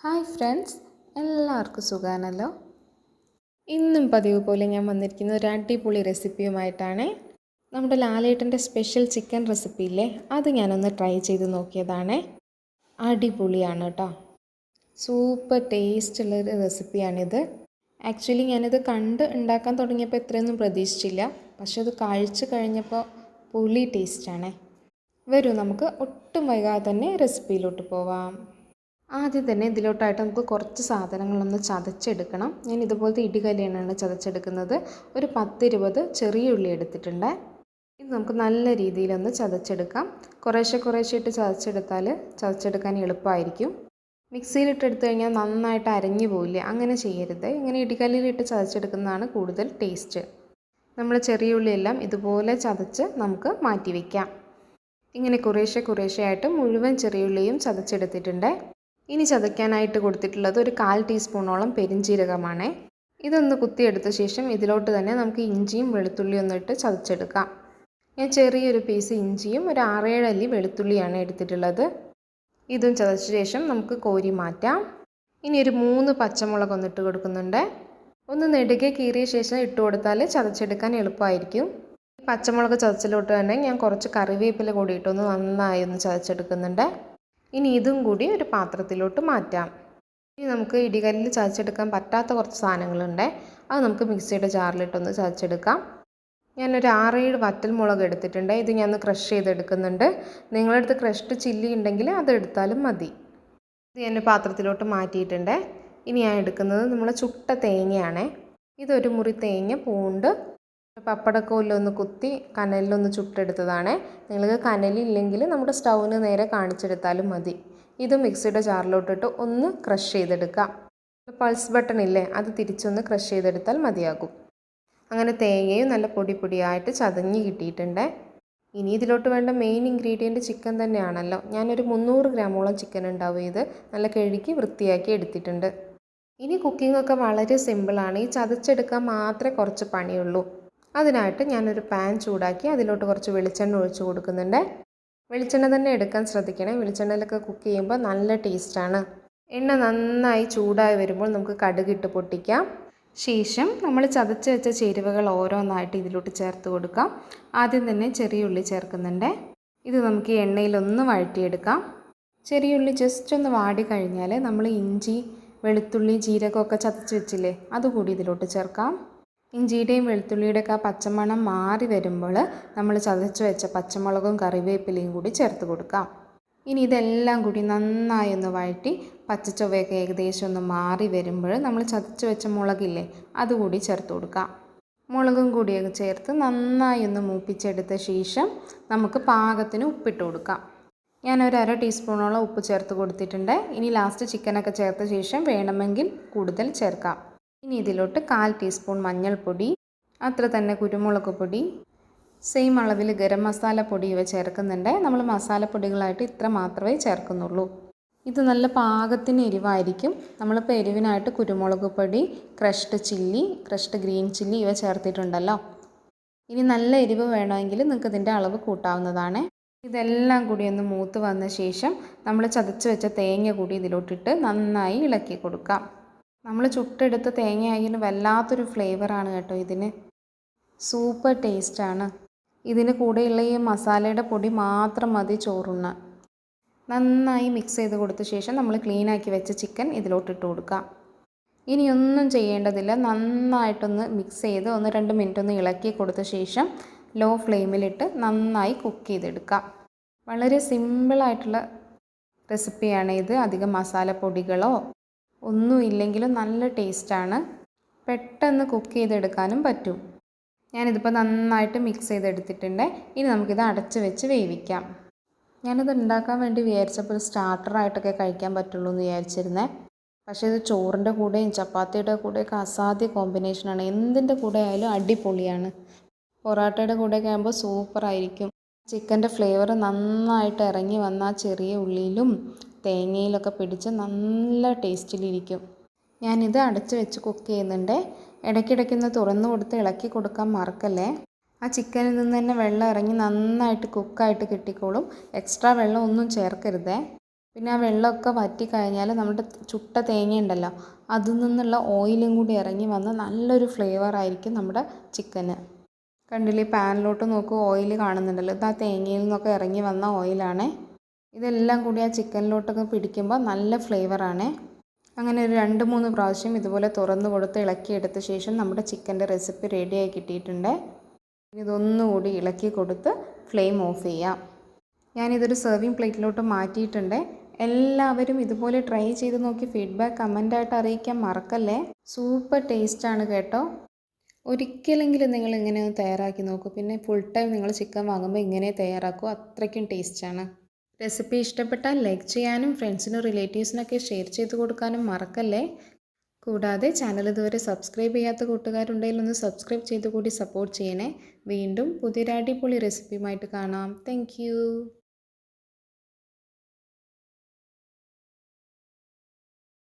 Hi friends എല്ലാവർക്കും സുഖാണല്ലോ? ഇന്നും പതിവ് പോലെ ഞാൻ വന്നിരിക്കുന്ന ഒരു അടിപൊളി റെസിപ്പിയുമായിട്ടാണ് നമ്മുടെ ലാലേട്ടന്റെ സ്പെഷ്യൽ ചിക്കൻ റെസിപ്പി ഇല്ലേ? അത് ഞാനൊന്ന് ട്രൈ ചെയ്ത് നോക്കിയതാണ്. അടിപൊളിയാണ് കേട്ടോ. സൂപ്പർ ടേസ്റ്റുള്ളൊരു റെസിപ്പിയാണിത്. ആക്ച്വലി ഞാനിത് കണ്ട് ഉണ്ടാക്കാൻ തുടങ്ങിയപ്പോൾ ഇത്രയൊന്നും പ്രതീക്ഷിച്ചില്ല. പക്ഷെ അത് കഴിച്ച് കഴിഞ്ഞപ്പോൾ പുളി ടേസ്റ്റാണ്. വരൂ നമുക്ക് ഒട്ടും വൈകാതെ തന്നെ റെസിപ്പിയിലോട്ട് പോവാം. ആദ്യം തന്നെ ഇതിലോട്ടായിട്ട് നമുക്ക് കുറച്ച് സാധനങ്ങളൊന്ന് ചതച്ചെടുക്കണം. ഞാൻ ഇതുപോലത്തെ ഇടികല്ലിയാണ് ചതച്ചെടുക്കുന്നത്. ഒരു പത്തിരുപത് ചെറിയ ഉള്ളി എടുത്തിട്ടുണ്ട്. ഇത് നമുക്ക് നല്ല രീതിയിലൊന്ന് ചതച്ചെടുക്കാം. കുറേശ്ശെ കുറേശ്ശെ ഇട്ട് ചതച്ചെടുത്താൽ ചതച്ചെടുക്കാൻ എളുപ്പമായിരിക്കും. മിക്സിയിലിട്ട് എടുത്തു കഴിഞ്ഞാൽ നന്നായിട്ട് അരഞ്ഞു പോവില്ല? അങ്ങനെ ചെയ്യരുത്. ഇങ്ങനെ ഇടികല്ലിലിട്ട് ചതച്ചെടുക്കുന്നതാണ് കൂടുതൽ ടേസ്റ്റ്. നമ്മൾ ചെറിയ ഉള്ളിയെല്ലാം ഇതുപോലെ ചതച്ച് നമുക്ക് മാറ്റി വയ്ക്കാം ഇങ്ങനെ കുറേശ്ശെ കുറേശ്ശെ ആയിട്ട് മുഴുവൻ ചെറിയ ഉള്ളിയും ചതച്ചെടുത്തിട്ടുണ്ട്. ഇനി ചതയ്ക്കാനായിട്ട് കൊടുത്തിട്ടുള്ളത് ഒരു കാൽ ടീസ്പൂണോളം പെരിഞ്ജീരകമാണ് ഇതൊന്ന് കുത്തിയെടുത്ത ശേഷം ഇതിലോട്ട് തന്നെ നമുക്ക് ഇഞ്ചിയും വെളുത്തുള്ളിയും ഒന്നിട്ട് ചതച്ചെടുക്കാം. ഞാൻ ചെറിയൊരു പീസ് ഇഞ്ചിയും ഒരു ആറേഴ് അല്ലി വെളുത്തുള്ളിയാണ് എടുത്തിട്ടുള്ളത്. ഇതും ചതച്ച ശേഷം നമുക്ക് കോരി മാറ്റാം. ഇനി ഒരു മൂന്ന് പച്ചമുളക് ഒന്നിട്ട് കൊടുക്കുന്നുണ്ട്. ഒന്ന് നെടുകെ കീറിയ ശേഷം ഇട്ട് കൊടുത്താൽ ചതച്ചെടുക്കാൻ എളുപ്പമായിരിക്കും. പച്ചമുളക് ചതച്ചിലോട്ട് തന്നെ ഞാൻ കുറച്ച് കറിവേപ്പില കൂടിയിട്ടൊന്ന് നന്നായി ഒന്ന് ചതച്ചെടുക്കുന്നുണ്ട്. ഇനി ഇതും കൂടി ഒരു പാത്രത്തിലോട്ട് മാറ്റാം. ഇനി നമുക്ക് ഇടികല്ലിൽ ചതച്ചെടുക്കാൻ പറ്റാത്ത കുറച്ച് സാധനങ്ങളുണ്ട്. അത് നമുക്ക് മിക്സിയുടെ ജാറിലിട്ടൊന്ന് ചതച്ചെടുക്കാം. ഞാനൊരു ആറേഴ് വറ്റൽമുളക് എടുത്തിട്ടുണ്ട്. ഇത് ഞാൻ ക്രഷ് ചെയ്തെടുക്കുന്നുണ്ട്. നിങ്ങളടുത്ത് ക്രഷ്ഡ് ചില്ലി ഉണ്ടെങ്കിൽ അതെടുത്താലും മതി. ഇത് ഞാൻ പാത്രത്തിലോട്ട് മാറ്റിയിട്ടുണ്ട്. ഇനി ഞാൻ എടുക്കുന്നത് നമ്മളെ ചുട്ട തേങ്ങയാണ്. ഇതൊരു മുറി തേങ്ങ പൂണ്ട് പപ്പടക്കോലൊന്ന് കുത്തി കനലിലൊന്ന് ചുട്ടെടുത്തതാണ്. നിങ്ങൾക്ക് കനലില്ലെങ്കിൽ നമ്മുടെ സ്റ്റൗവിന് നേരെ കാണിച്ചെടുത്താലും മതി. ഇത് മിക്സിയുടെ ജാറിലോട്ടിട്ട് ഒന്ന് ക്രഷ് ചെയ്തെടുക്കാം പൾസ് ബട്ടൺ ഇല്ലേ അത് തിരിച്ചൊന്ന് ക്രഷ് ചെയ്തെടുത്താൽ മതിയാകും. അങ്ങനെ തേങ്ങയും നല്ല പൊടി പൊടിയായിട്ട് ചതഞ്ഞ് കിട്ടിയിട്ടുണ്ട്. ഇനി ഇതിലോട്ട് വേണ്ട മെയിൻ ഇൻഗ്രീഡിയന്റ് ചിക്കൻ തന്നെയാണല്ലോ. ഞാനൊരു മുന്നൂറ് ഗ്രാമോളം ചിക്കൻ ഉണ്ടാവും ഇത്. നല്ല കഴുകി വൃത്തിയാക്കി എടുത്തിട്ടുണ്ട്. ഇനി കുക്കിംഗ് ഒക്കെ വളരെ സിമ്പിളാണ് ഈ ചതച്ചെടുക്കാൻ മാത്രമേ കുറച്ച് പണിയുള്ളൂ. അതിനായിട്ട് ഞാനൊരു പാൻ ചൂടാക്കി അതിലോട്ട് കുറച്ച് വെളിച്ചെണ്ണ ഒഴിച്ചു കൊടുക്കുന്നുണ്ട്. വെളിച്ചെണ്ണ തന്നെ എടുക്കാൻ ശ്രദ്ധിക്കണേ. വെളിച്ചെണ്ണയിലൊക്കെ കുക്ക് ചെയ്യുമ്പോൾ നല്ല ടേസ്റ്റാണ്. എണ്ണ നന്നായി ചൂടായി വരുമ്പോൾ നമുക്ക് കടുകിട്ട് പൊട്ടിക്കാം. ശേഷം നമ്മൾ ചതച്ച് വെച്ച ചേരുവകൾ ഓരോന്നായിട്ട് ഇതിലോട്ട് ചേർത്ത് കൊടുക്കാം. ആദ്യം തന്നെ ചെറിയ ഉള്ളി ചേർക്കുന്നുണ്ട്. ഇത് നമുക്ക് എണ്ണയിലൊന്ന് വഴറ്റിയെടുക്കാം. ചെറിയ ഉള്ളി ജസ്റ്റ് ഒന്ന് വാടി കഴിഞ്ഞാൽ നമ്മൾ ഇഞ്ചി വെളുത്തുള്ളി ജീരകമൊക്കെ ചതച്ച് വെച്ചില്ലേ അതുകൂടി ഇതിലോട്ട് ചേർക്കാം. ഇഞ്ചിയുടെയും വെളുത്തുള്ളിയുടെയൊക്കെ ആ പച്ചമണം മാറി വരുമ്പോൾ നമ്മൾ ചതച്ച് വെച്ച പച്ചമുളകും കറിവേപ്പിലയും കൂടി ചേർത്ത് കൊടുക്കാം. ഇനി ഇതെല്ലാം കൂടി നന്നായി ഒന്ന് വഴറ്റി പച്ചച്ചൊവ്വയൊക്കെ ഏകദേശം ഒന്ന് മാറി വരുമ്പോൾ നമ്മൾ ചതച്ച് വെച്ച മുളകില്ലേ അതുകൂടി ചേർത്ത് കൊടുക്കാം. മുളകും കൂടിയൊക്കെ ചേർത്ത് നന്നായി ഒന്ന് മൂപ്പിച്ചെടുത്ത ശേഷം നമുക്ക് പാകത്തിന് ഉപ്പിട്ട് കൊടുക്കാം. ഞാൻ ഒരു അര ടീസ്പൂണോളം ഉപ്പ് ചേർത്ത് കൊടുത്തിട്ടുണ്ട്. ഇനി ലാസ്റ്റ് ചിക്കനൊക്കെ ചേർത്ത ശേഷം വേണമെങ്കിൽ കൂടുതൽ ചേർക്കാം. ഇനി ഇതിലോട്ട് കാൽ ടീസ്പൂൺ മഞ്ഞൾപ്പൊടി അത്ര തന്നെ കുരുമുളക് പൊടി സെയിം അളവിൽ ഗരം മസാല പൊടി ഇവ ചേർക്കുന്നുണ്ട്. നമ്മൾ മസാലപ്പൊടികളായിട്ട് ഇത്ര മാത്രമേ ചേർക്കുന്നുള്ളൂ. ഇത് നല്ല പാകത്തിന് എരിവായിരിക്കും. നമ്മളിപ്പോൾ എരിവിനായിട്ട് കുരുമുളക് പൊടി crushed chilli crushed green chilli ഇവ ചേർത്തിട്ടുണ്ടല്ലോ. ഇനി നല്ല എരിവ് വേണമെങ്കിൽ നിങ്ങൾക്ക് ഇതിന്റെ അളവ് കൂട്ടാവുന്നതാണ്. ഇതെല്ലാം കൂടി ഒന്ന് മൂത്ത് വന്ന ശേഷം നമ്മൾ ചതച്ച് വെച്ച തേങ്ങ കൂടി ഇതിലോട്ടിട്ട് നന്നായി ഇളക്കി കൊടുക്കാം. നമ്മൾ ചുട്ടെടുത്ത തേങ്ങയായാലും വല്ലാത്തൊരു ഫ്ലേവറാണ് കേട്ടോ ഇതിന്. സൂപ്പർ ടേസ്റ്റാണ് ഇതിന് കൂടെയുള്ള ഈ മസാലയുടെ പൊടി മാത്രം മതി ചോറുണ്ണാൻ. നന്നായി മിക്സ് ചെയ്ത് കൊടുത്ത ശേഷം നമ്മൾ ക്ലീനാക്കി വെച്ച ചിക്കൻ ഇതിലോട്ടിട്ട് കൊടുക്കാം. ഇനിയൊന്നും ചെയ്യേണ്ടതില്ല. നന്നായിട്ടൊന്ന് മിക്സ് ചെയ്ത് ഒന്ന് രണ്ട് മിനിറ്റ് ഒന്ന് ഇളക്കി കൊടുത്ത ശേഷം ലോ ഫ്ലെയിമിലിട്ട് നന്നായി കുക്ക് ചെയ്തെടുക്കാം. വളരെ സിമ്പിളായിട്ടുള്ള റെസിപ്പിയാണ് ഇത്. അധികം മസാലപ്പൊടികളോ ഒന്നും ഇല്ലെങ്കിലും നല്ല ടേസ്റ്റാണ്. പെട്ടെന്ന് കുക്ക് ചെയ്തെടുക്കാനും പറ്റും. ഞാനിതിപ്പോൾ നന്നായിട്ട് മിക്സ് ചെയ്തെടുത്തിട്ടുണ്ട്. ഇനി നമുക്കിത് അടച്ച് വെച്ച് വേവിക്കാം. ഞാനിത് ഉണ്ടാക്കാൻ വേണ്ടി വിചാരിച്ചപ്പോൾ സ്റ്റാർട്ടറായിട്ടൊക്കെ കഴിക്കാൻ പറ്റുള്ളൂ എന്ന് വിചാരിച്ചിരുന്നേ. പക്ഷേ ഇത് ചോറിന്റെ കൂടെയും ചപ്പാത്തിയുടെ കൂടെയൊക്കെ അസാധ്യ കോമ്പിനേഷനാണ്. എന്തിന്റെ കൂടെ ആയാലും അടിപൊളിയാണ്. പൊറോട്ടയുടെ കൂടെയൊക്കെ ആകുമ്പോൾ സൂപ്പറായിരിക്കും. ചിക്കന്റെ ഫ്ലേവർ നന്നായിട്ട് ഇറങ്ങി വന്ന ചെറിയ ഉള്ളിയിലും തേങ്ങയിലൊക്കെ പിടിച്ച് നല്ല ടേസ്റ്റിലിരിക്കും. ഞാനിത് അടച്ച് വെച്ച് കുക്ക് ചെയ്യുന്നുണ്ട്. ഇടയ്ക്കിടയ്ക്കൊന്ന് തുറന്നു കൊടുത്ത് ഇളക്കി കൊടുക്കാൻ മറക്കല്ലേ? ആ ചിക്കനിൽ നിന്ന് തന്നെ വെള്ളം ഇറങ്ങി നന്നായിട്ട് കുക്കായിട്ട് കിട്ടിക്കോളും. എക്സ്ട്രാ വെള്ളം ഒന്നും ചേർക്കരുതേ. പിന്നെ ആ വെള്ളമൊക്കെ വറ്റി കഴിഞ്ഞാൽ നമ്മുടെ ചുട്ട തേങ്ങ ഉണ്ടല്ലോ അതിൽ നിന്നുള്ള ഓയിലും കൂടി ഇറങ്ങി വന്ന് നല്ലൊരു ഫ്ലേവർ ആയിരിക്കും നമ്മുടെ ചിക്കന്. കണ്ടില്ലേ പാനിലോട്ട് നോക്കൂ ഓയിൽ കാണുന്നുണ്ടല്ലോ. ഇത് ആ തേങ്ങയിൽ നിന്നൊക്കെ ഇറങ്ങി വന്ന ഓയിലാണേ. ഇതെല്ലാം കൂടി ആ ചിക്കനിലോട്ടൊക്കെ പിടിക്കുമ്പോൾ നല്ല ഫ്ലേവറാണ്. അങ്ങനെ ഒരു രണ്ട് മൂന്ന് പ്രാവശ്യം ഇതുപോലെ തുറന്ന് കൊടുത്ത് ഇളക്കിയെടുത്ത ശേഷം നമ്മുടെ ചിക്കന്റെ റെസിപ്പി റെഡിയായി കിട്ടിയിട്ടുണ്ട്. ഇതൊന്നുകൂടി ഇളക്കി കൊടുത്ത് ഫ്ലെയിം ഓഫ് ചെയ്യാം. ഞാനിതൊരു സെർവിങ് പ്ലേറ്റിലോട്ട് മാറ്റിയിട്ടുണ്ട്. എല്ലാവരും ഇതുപോലെ ട്രൈ ചെയ്ത് നോക്കി ഫീഡ്ബാക്ക് കമന്റായിട്ട് അറിയിക്കാൻ മറക്കല്ലേ? സൂപ്പർ ടേസ്റ്റാണ് കേട്ടോ. ഒരിക്കലെങ്കിലും നിങ്ങൾ ഇങ്ങനെ ഒന്ന് തയ്യാറാക്കി നോക്കൂ. പിന്നെ ഫുൾ ടൈം നിങ്ങൾ ചിക്കൻ വാങ്ങുമ്പോൾ ഇങ്ങനെ തയ്യാറാക്കൂ. അത്രയ്ക്കും ടേസ്റ്റാണ് റെസിപ്പി ഇഷ്ടപ്പെട്ടാൽ ലൈക്ക് ചെയ്യാനും ഫ്രണ്ട്സിനും റിലേറ്റീവ്സിനൊക്കെ ഷെയർ ചെയ്ത് കൊടുക്കാനും മറക്കല്ലേ? കൂടാതെ ചാനൽ ഇതുവരെ സബ്സ്ക്രൈബ് ചെയ്യാത്ത കൂട്ടുകാരുണ്ടെങ്കിൽ ഒന്ന് സബ്സ്ക്രൈബ് ചെയ്ത് കൂടി സപ്പോർട്ട് ചെയ്യണേ. വീണ്ടും പുതിയൊരു അടിപൊളി റെസിപ്പിയുമായിട്ട് കാണാം. താങ്ക്